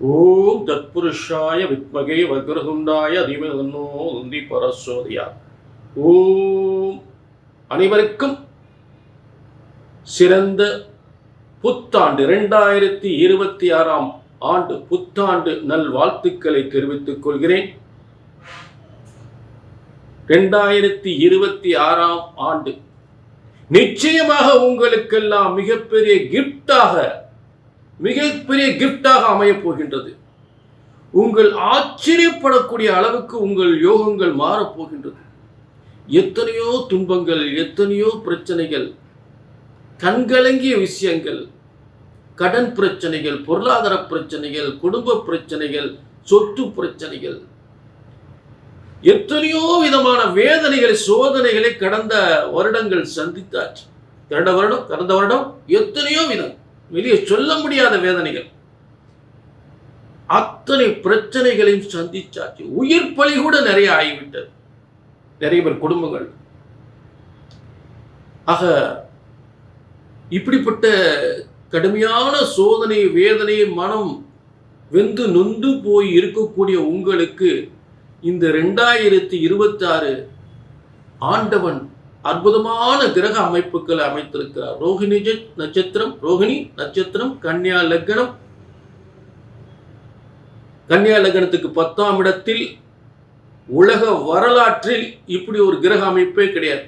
ஓம் தத்புருஷாய வித்மகே வக்ரதுண்டாய அதிமதன்னோ உந்தி பரசோதியா. ஓம். அனைவருக்கும் சிறந்த புத்தாண்டு இரண்டாயிரத்தி இருபத்தி ஆறாம் ஆண்டு புத்தாண்டு நல் வாழ்த்துக்களை தெரிவித்துக் கொள்கிறேன். இரண்டாயிரத்தி இருபத்தி ஆறாம் ஆண்டு நிச்சயமாக உங்களுக்கெல்லாம் மிகப்பெரிய கிஃப்டாக மிகப்பெரிய கிஃப்டாக அமையப் போகின்றது. உங்கள் ஆச்சரியப்படக்கூடிய அளவுக்கு உங்கள் யோகங்கள் மாறப் போகின்றது. எத்தனையோ துன்பங்கள் எத்தனையோ பிரச்சனைகள் கண்கலங்கிய விஷயங்கள் கடன் பிரச்சனைகள் பொருளாதார பிரச்சனைகள் குடும்ப பிரச்சனைகள் சொத்து பிரச்சனைகள். எத்தனையோ விதமான வேதனைகளை சோதனைகளை கடந்த வருடங்கள் சந்தித்தாச்சு. கடந்த வருடம் கடந்த வருடம் எத்தனையோ விதம். வெளியே சொல்ல முடியாத வேதனைகள். அத்தனை பிரச்சனைகளையும் சந்திச்சாச்சு. உயிர் பலி கூட நிறைய ஆகிவிட்டது. நிறைய பேர் குடும்பங்கள். ஆக இப்படிப்பட்ட கடுமையான சோதனை வேதனை மனம் வெந்து நொந்து போய் இருக்கக்கூடிய உங்களுக்கு இந்த ரெண்டாயிரத்தி இருபத்தி ஆறு ஆண்டவன் அற்புதமான கிரக அமைப்புகளை அமைத்திருக்கிறார். ரோஹிணி நட்சத்திரம் ரோஹிணி நட்சத்திரம் கன்னியா லக்னம். கன்னியா லக்னத்துக்கு பத்தாம் இடத்தில் உலக வரலாற்றில் இப்படி ஒரு கிரக அமைப்பே கிடையாது.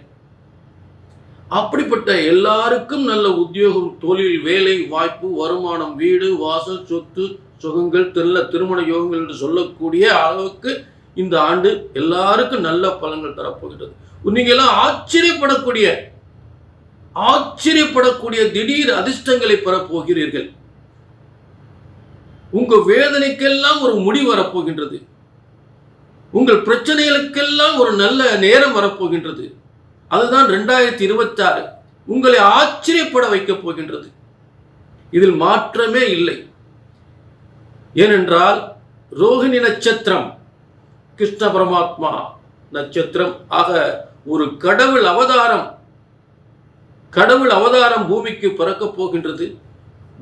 அப்படிப்பட்ட எல்லாருக்கும் நல்ல உத்தியோகம் தொழில் வேலை வாய்ப்பு வருமானம் வீடு வாசல் சொத்து சுகங்கள் நல்ல திருமண யோகங்கள் என்று சொல்லக்கூடிய அளவுக்கு இந்த ஆண்டு எல்லாருக்கும் நல்ல பலன்கள் தரப்போகிறது நீங்க எல்லாம் ஆச்சரியப்படக்கூடிய ஆச்சரியப்படக்கூடிய திடீர் அதிர்ஷ்டங்களை பெறப்போகிறீர்கள். உங்க வேதனைக்கெல்லாம் ஒரு முடி வரப்போகின்றது. உங்கள் பிரச்சனைகளுக்கெல்லாம் ஒரு நல்ல நேரம் வரப்போகின்றது. அதுதான் ரெண்டாயிரத்தி இருபத்தாறு. உங்களை ஆச்சரியப்பட வைக்கப் போகின்றது. இதில் மாற்றமே இல்லை. ஏனென்றால் ரோஹிணி நட்சத்திரம் கிருஷ்ண பரமாத்மா நட்சத்திரம் ஆக ஒரு கடவுள் அவதாரம் கடவுள் அவதாரம் பூமிக்கு பிறக்கப் போகின்றது.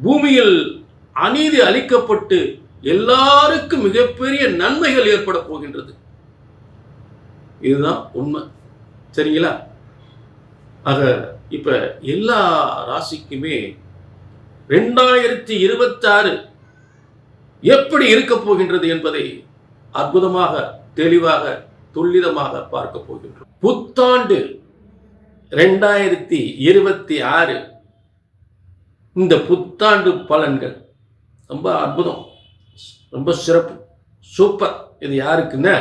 பூமியில் அநீதி அளிக்கப்பட்டு எல்லாருக்கும் மிகப்பெரிய நன்மைகள் ஏற்பட போகின்றது. இதுதான் உண்மை. சரிங்களா? ஆக இப்ப எல்லா ராசிக்குமே ரெண்டாயிரத்தி இருபத்தாறு எப்படி இருக்க போகின்றது என்பதை அற்புதமாக தெளிவாக துல்லிதமாக பார்க்க போகின்றோம். புத்தாண்டு ரெண்டாயிரத்தி இருபத்தி ஆறு இந்த புத்தாண்டு பலன்கள் ரொம்ப அற்புதம் ரொம்ப சிறப்பு சூப்பர். இது யாருக்குன்னா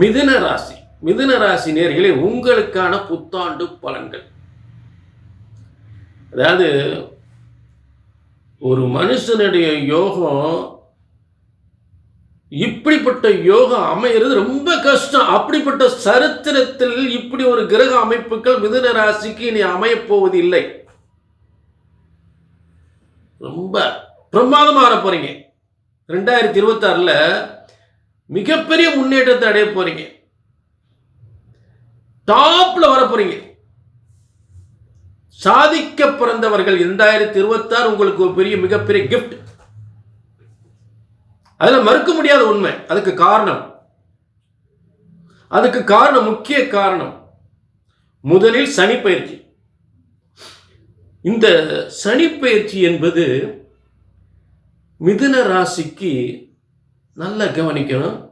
மிதுன ராசி மிதுன ராசி நேர்களே உங்களுக்கான புத்தாண்டு பலன்கள். அதாவது ஒரு மனுஷனுடைய யோகம் இப்படிப்பட்ட யோகம் அமைகிறது ரொம்ப கஷ்டம். அப்படிப்பட்ட சரித்திரத்தில் இப்படி ஒரு கிரக அமைப்புகள் மிதுன ராசிக்கு இனி அமையப்போவது இல்லை ரொம்ப பிரமாதமாக வர போறீங்க. ரெண்டாயிரத்தி இருபத்தாறில் மிகப்பெரிய முன்னேற்றத்தை அடைய போறீங்க. டாப்ல வர போறீங்க. சாதிக்க பிறந்தவர்கள் இரண்டாயிரத்தி இருபத்தாறு உங்களுக்கு ஒரு பெரிய மிகப்பெரிய கிஃப்ட் அதில் மறுக்க முடியாத உண்மை. அதுக்கு காரணம். அதுக்கு காரணம் முக்கிய காரணம். முதலில் சனி பயிற்சி. இந்த சனி பயிற்சி என்பது மிதுன ராசிக்கு நல்லா கவனிக்கணும்.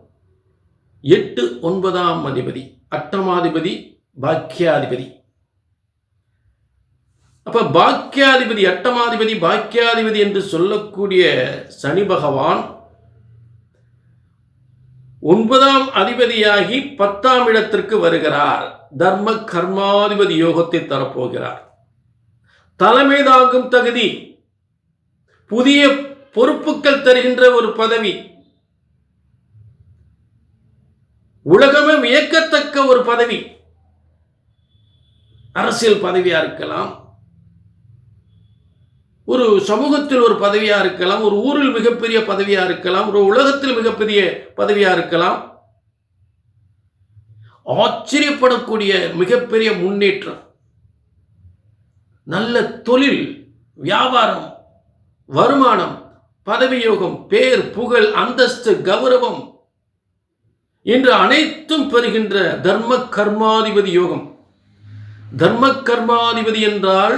எட்டு ஒன்பதாம் அதிபதி அட்டமாதிபதி பாக்கியாதிபதி. அப்ப பாக்கியாதிபதி அட்டமாதிபதி பாக்கியாதிபதி என்று சொல்லக்கூடிய சனி பகவான் ஒன்பதாம் அதிபதியாகி பத்தாம் இடத்திற்கு வருகிறார். தர்ம கர்மாதிபதி யோகத்தை தரப்போகிறார். தலைமை தாங்கும் தகுதி புதிய பொறுப்புகள் தருகின்ற ஒரு பதவி உலகமே வியக்கத்தக்க ஒரு பதவி அரசியல் பதவியா இருக்கலாம் ஒரு சமூகத்தில் ஒரு பதவியா இருக்கலாம் ஒரு ஊரில் மிகப்பெரிய பதவியாக இருக்கலாம் ஒரு உலகத்தில் மிகப்பெரிய பதவியா இருக்கலாம். ஆச்சரியப்படக்கூடிய மிகப்பெரிய முன்னேற்றம். நல்ல தொழில் வியாபாரம் வருமானம் பதவியோகம் பேர் புகழ் அந்தஸ்து கௌரவம் என்று அனைத்தும் பெறுகின்ற தர்ம கர்மாதிபதி யோகம். தர்ம கர்மாதிபதி என்றால்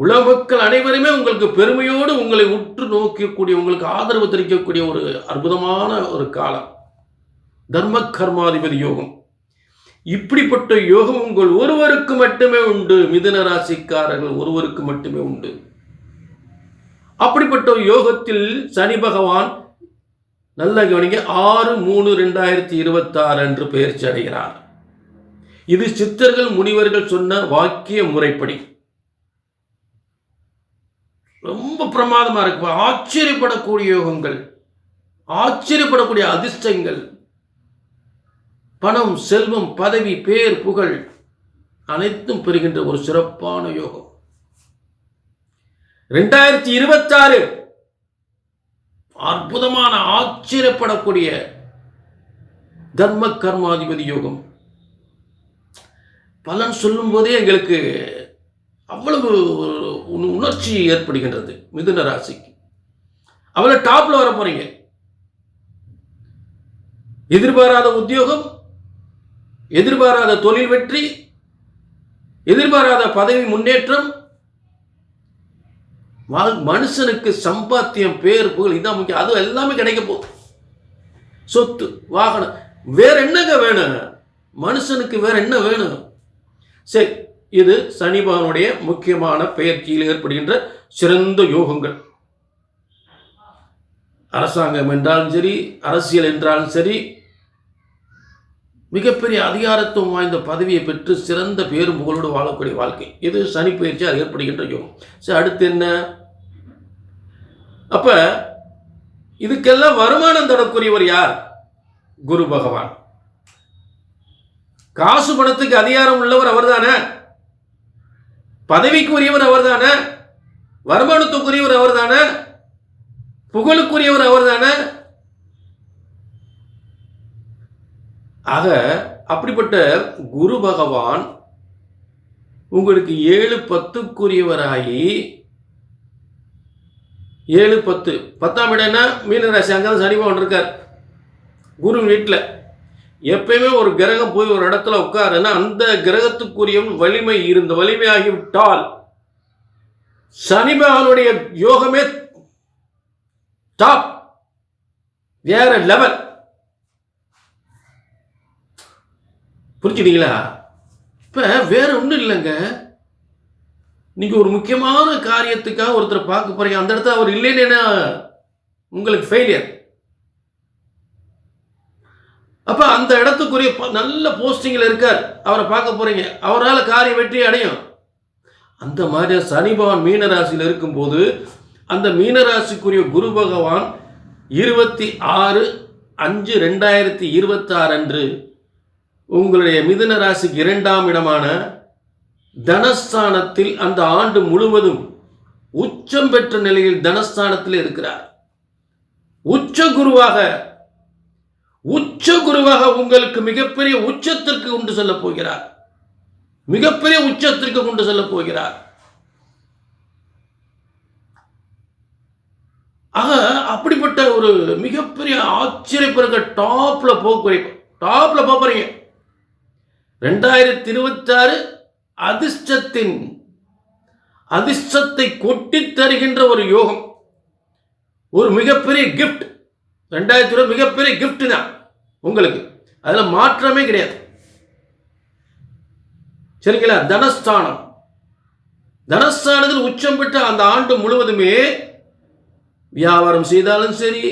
உலக மக்கள் அனைவருமே உங்களுக்கு பெருமையோடு உங்களை உற்று நோக்கக்கூடிய உங்களுக்கு ஆதரவு தெரிவிக்கக்கூடிய ஒரு அற்புதமான ஒரு காலம். தர்ம கர்மாதிபதி யோகம். இப்படிப்பட்ட யோகம் உங்கள் ஒருவருக்கு மட்டுமே உண்டு. மிதுன ராசிக்காரர்கள் ஒருவருக்கு மட்டுமே உண்டு. அப்படிப்பட்ட யோகத்தில் சனி பகவான் நல்ல கவனிங்க ஆறு மூணு ரெண்டாயிரத்தி இருபத்தாறு அன்று பயிற்சி அடைகிறார். இது சித்தர்கள் முனிவர்கள் சொன்ன வாக்கிய முறைப்படி. பிரமாதமாக பிரமாதமா இருக்கு. ஆச்சரியப்படக்கூடிய யோகங்கள் ஆச்சரியப்படக்கூடிய அதிர்ஷ்டங்கள். பணம் செல்வம் பதவி பேர் புகழ் அனைத்தும் பெறுகின்ற ஒரு சிறப்பான யோகம். ரெண்டாயிரத்தி இருபத்தாறு அற்புதமான ஆச்சரியப்படக்கூடிய தர்ம கர்மாதிபதி யோகம். பலன் சொல்லும் போதே எங்களுக்கு அவ்வளவு உணர்ச்சி ஏற்படுகின்றது மிதுன ராசிக்கு. அவ்வளோ டாப்ல வர போறீங்க. எதிர்பாராத உத்தியோகம் எதிர்பாராத தொழில் வெற்றி எதிர்பாராத பதவி முன்னேற்றம் மனுஷனுக்கு சம்பாத்தியம் பேர் புகழ் இதான் முக்கியம். அது எல்லாமே கிடைக்க போகுது. சொத்து வாகனம் வேற என்னங்க வேணும்? மனுஷனுக்கு வேற என்ன வேணும்? சரி இது சனி பகவானுடைய முக்கியமான பெயர்ச்சியில் ஏற்படுகின்ற சிறந்த யோகங்கள். அரசாங்கம் என்றாலும் சரி அரசியல் என்றாலும் சரி மிகப்பெரிய அதிகாரத்துவம் வாய்ந்த பதவியை பெற்று சிறந்த பேரும் புகழோடு வாழக்கூடிய வாழ்க்கை. இது சனி பயிற்சியால் ஏற்படுகின்ற யோகம். சரி அடுத்து என்ன? அப்ப இதுக்கெல்லாம் வருமானம் தரக்கூடியவர் யார்? குரு பகவான். காசு பணத்துக்கு அதிகாரம் உள்ளவர் அவர்தானே? அவர் தானே வருமானத்துக்குரியவர் அவர்தானே? புகழுக்குரியவர் அவர் தானே ஆக அப்படிப்பட்ட குரு பகவான் உங்களுக்கு ஏழு பத்துக்குரியவராகி ஏழு பத்து. பத்தாம் இடம்னா மீனராசி. அங்கே தான் சனி பகவான் இருக்கார். குரு வீட்டில். எப்பயுமே ஒரு கிரகம் போய் ஒரு இடத்துல உட்காருன்னா அந்த கிரகத்துக்குரிய வலிமை இருந்த வலிமையாகிவிட்டால் சனி பகவானுடைய யோகமே டாப் வேற லெவல் புரிஞ்சுட்டீங்களா இப்போ வேற ஒன்றும் இல்லைங்க. நீங்கள் ஒரு முக்கியமான காரியத்துக்காக ஒருத்தரை பார்க்க போறீங்க. அந்த இடத்துல அவர் இல்லைன்னா உங்களுக்கு ஃபெயிலியர் அப்போ அந்த இடத்துக்குரிய ப- நல்ல போஸ்டிங்கில் இருக்கார். அவரை பார்க்க போறீங்க. அவரால் காரிய வெற்றி அடையும். அந்த மாதிரி சனி பகவான் மீனராசியில் இருக்கும்போது அந்த மீனராசிக்குரிய குரு பகவான் இருபத்தி ஆறு அஞ்சு ரெண்டாயிரத்தி இருபத்தாறு அன்று உங்களுடைய மிதுன ராசிக்கு இரண்டாம் இடமான தனஸ்தானத்தில் அந்த ஆண்டு முழுவதும் உச்சம் பெற்ற நிலையில் தனஸ்தானத்தில் இருக்கிறார். உச்ச குருவாக உச்ச குருவாக உங்களுக்கு மிகப்பெரிய உச்சத்திற்கு கொண்டு செல்ல போகிறார். மிகப்பெரிய உச்சத்திற்கு கொண்டு செல்ல போகிறார். ஆக அப்படிப்பட்ட ஒரு மிகப்பெரிய ஆச்சரியப்படுகிற டாப்ல போக டாப்ல போக போறீங்க ரெண்டாயிரத்தி இருபத்தாறு அதிர்ஷ்டத்தின் அதிர்ஷ்டத்தை கொட்டித் தருகின்ற ஒரு யோகம் ஒரு மிகப்பெரிய கிஃப்ட் ரெண்டாயிரத்தி இருபது மிகப்பெரிய கிஃப்ட் தான் உங்களுக்கு. அதில் மாற்றமே கிடையாது. சரிங்களா? தனஸ்தானம். தனஸ்தானத்தில் உச்சம் பெற்ற அந்த ஆண்டு முழுவதுமே வியாபாரம் செய்தாலும் சரி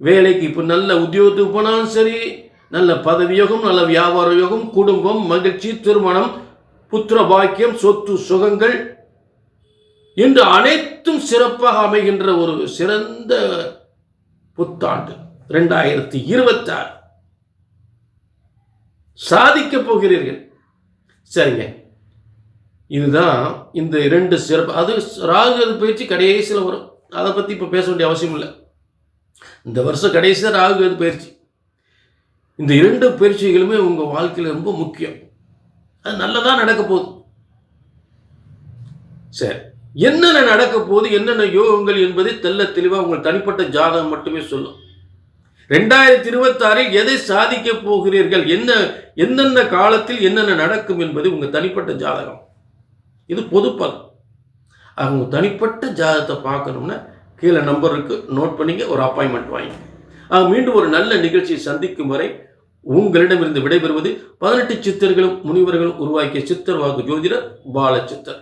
வேலைக்கு இப்போ நல்ல உத்தியோகத்துக்கு போனாலும் சரி நல்ல பதவி யோகம் நல்ல வியாபார யோகம் குடும்பம் மகிழ்ச்சி திருமணம் புத்திர பாக்கியம் சொத்து சுகங்கள் இன்று அனைத்தும் சிறப்பாக அமைகின்ற ஒரு சிறந்த புத்தாண்டு ரெண்டாயிரத்தி இருபத்தாறு. சாதிக்கப் போகிறீர்கள். சரிங்க. இதுதான் இந்த இரண்டு சிறப்பு. அது ராகு பயிற்சி கடைசியில் வரும். அதை பற்றி இப்போ பேச வேண்டிய அவசியம் இல்லை. இந்த வருஷம் கடைசியாக ராகு கேது பயிற்சி. இந்த இரண்டு பயிற்சிகளுமே உங்கள் வாழ்க்கையில் ரொம்ப முக்கியம். அது நல்லதாக நடக்க போகுது. சரி. என்னென்ன நடக்க போகுது என்னென்ன யோகங்கள் என்பதை தெல்ல தெளிவாக உங்கள் தனிப்பட்ட ஜாதகம் மட்டுமே சொல்லும். ரெண்டாயிரத்தி இருபத்தாறில் எதை சாதிக்க போகிறீர்கள்? என்ன எந்தெந்த காலத்தில் என்னென்ன நடக்கும் என்பது உங்கள் தனிப்பட்ட ஜாதகம். இது பொது பலன் உங்கள் தனிப்பட்ட ஜாதகத்தை பார்க்கணும்னா கீழே நம்பருக்கு நோட் பண்ணிங்க ஒரு அப்பாயின்மெண்ட் வாங்கி ஆக மீண்டும் ஒரு நல்ல நிகழ்ச்சியை சந்திக்கும் வரை உங்களிடமிருந்து விடைபெறுவது பதினெட்டு சித்தர்களும் முனிவர்களும் உருவாக்கிய சித்தர் வாக்கு ஜோதிடர் பாலச்சித்தர்